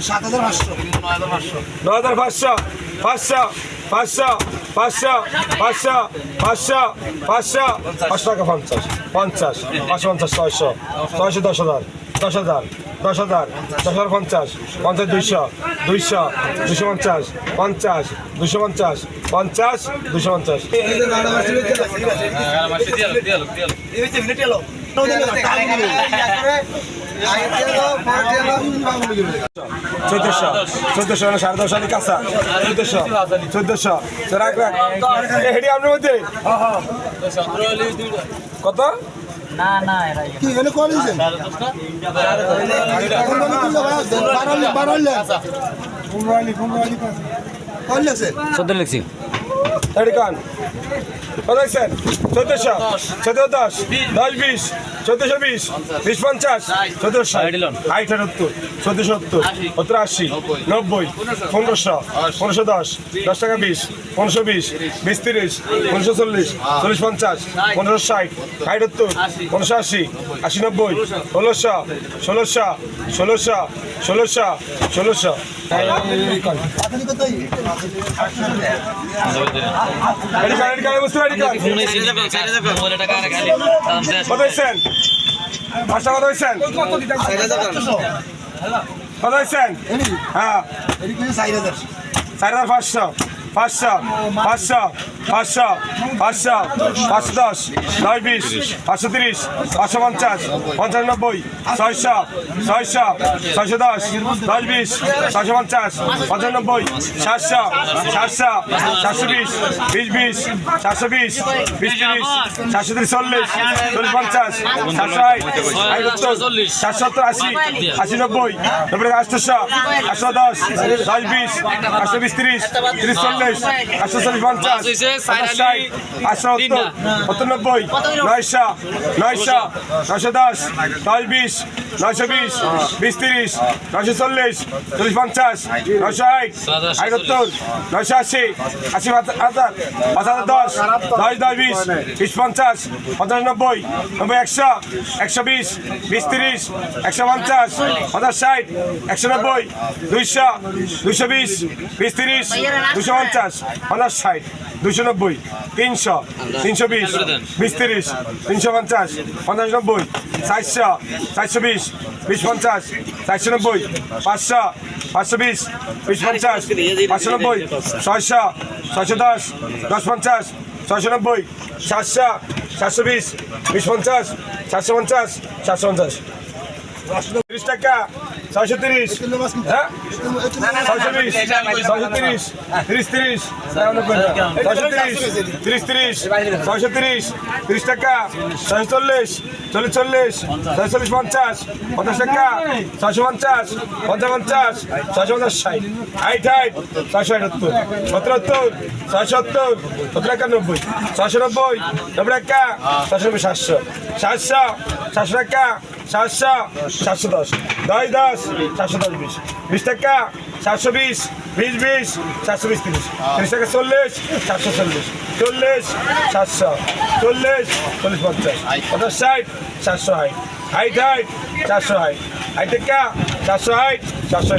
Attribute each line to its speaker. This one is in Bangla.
Speaker 1: সাত হাজার পাঁচশো
Speaker 2: ন হাজার পাঁচশো পাঁচশো পাঁচশো পাঁচশো পাঁচশো পাঁচশো পাঁচশো পাঁচশো টাকা পঞ্চাশ পঞ্চাশ পাঁচশো পঞ্চাশ ছয়শো ছয়শো দশ হাজার দশ হাজার দশ হাজার দশ হাজার পঞ্চাশ পঞ্চাশ দুইশো দুইশো দুশো পঞ্চাশ পঞ্চাশ দুশো পঞ্চাশ পঞ্চাশ দুশো পঞ্চাশ চোদ্দশো। চোদ্দশো মানে সাড়ে দশ হাজার কাঁচা। চোদ্দশো। চোদ্দশো। রাখ রাখ এ হেডি আপনার মধ্যে? কত?
Speaker 3: না না এরা
Speaker 1: কি এনে কল দিয়েছেন বাড়ালে বাড়ালে পনেরো আলি পনেরো আলি কল দিয়েছেন
Speaker 3: চোদ্দ লিখছি।
Speaker 2: কত স্যার চোদ্দশো। চোদ্দ দশ। দশ বিশ। চোদ্দশো বিশ বিশ পঞ্চাশ চোদ্দশো ষাট সত্তর চোদ্দশো সত্তর সত্তর আশি নব্বই পনেরোশো পনেরোশো দশ দশ টাকা বিশ পনেরোশো বিশ বিশ তিরিশ পনেরোশো চল্লিশ চল্লিশ পঞ্চাশ পনেরোশো ষাট ষাট সত্তর পনেরোশো আশি আশি নব্বই ষোলোশো ষোলোশো ষোলোশো ষোলোশো ষোলোশো বুঝতে পারি পাঁচশো কত হয়েছেন কত হয়েছেন হ্যাঁ।
Speaker 1: চার হাজার
Speaker 2: পাঁচশো। পাঁচশো পাঁচশো পাঁচশো পাঁচশো পাঁচশো দশ, নয় বিশ, পাঁচশো তিরিশ, পাঁচশো পঞ্চাশ পঞ্চাশ নব্বই ছয়শো ছয়শো ছয়শো দশ দশ বিশ, ছয়শো পঞ্চাশ পঞ্চানব্বই সাতশো সাতশো সাতশো বিশ বিশ বিশ, সাতশো বিশ বিশ তিরিশ, সাতশো তিরিশ, চল্লিশ চল্লিশ পঞ্চাশ, সাতশো আট সত্তর সাতশো সত্তর, আশি আশি নব্বই নব্বই আটশোশো আটশো দশ দশ বিশ, আটশো বিশ, তিরিশ তিরিশ, চল্লিশ আটশো চল্লিশ পঞ্চাশ ষাট আটশো সত্তর সত্তর নব্বই নয়শো নয়শো নয়শো দশ দশ বিশ নয়শো বিশ বিশ তিরিশ নয়শো চল্লিশ চল্লিশ পঞ্চাশ নয়শো আট আট সত্তর নয়শো আশি আশি হাজার পাঁচ হাজার দশ দশ দশ বিশ বিশ পঞ্চাশ পঞ্চাশ নব্বই নব্বই একশো একশো বিশ বিশ তিরিশ একশো পঞ্চাশ পঞ্চাশ ষাট একশো নব্বই দুইশো দুইশো বিশ বিশ তিরিশ দুশো পঞ্চাশ পঞ্চাশ ষাট দুশো নব্বই, তিনশো তিনশো বিশ বিশ তিরিশ, তিনশো পঞ্চাশ পঞ্চাশ নব্বই, চারশো চারশো বিশ বিশ পঞ্চাশ, চারশো নব্বই, পাঁচশো পাঁচশো বিশ বিশ পঞ্চাশ, পাঁচশো নব্বই, ছয়শো ছয়শো দশ দশ পঞ্চাশ, ছয়শো নব্বই, সাতশো সাতশো বিশ বিশ পঞ্চাশ, সাতশো পঞ্চাশ সাতশো পঞ্চাশ। তিরিশ টাকা, ছয়শো তিরিশ হ্যাঁ? ছয়শো বিশ, ছয়শো তিরিশ তিরিশ তিরিশ, ছয়শো তিরিশ তিরিশ তিরিশ, ছয়শো তিরিশ তিরিশ টাকা, ছয়শো চল্লিশ চল্লিশ চল্লিশ, ছয়শো চল্লিশ পঞ্চাশ পঞ্চাশ টাকা, ছয়শো পঞ্চাশ পঞ্চাশ পঞ্চাশ, ছয়শো পঞ্চাশ ষাট। আট আট ছয়শো আটাত্তর সত্তর ছয়শো সত্তর সত্তর একানব্বই, ছয়শো নব্বই নব্বই টাকা, ছয়শো নব্বই, সাতশো সাতশো সাতশো টাকা সাতশো সাতশো দশ। দশ দশ সাতশো দশ বিশ বিশ টাকা, সাতশো বিশ বিশ বিশ সাতশো বিশ তিরিশ তিরিশ টাকা চল্লিশ, সাতশো চল্লিশ। চল্লিশ, সাতশো। চল্লিশ চল্লিশ পঞ্চাশ। পঞ্চাশ ষাট, সাতশো হাইট হাইট হাইট, চারশো হাইট হাইট টাকা, চারশো হাইট চারশো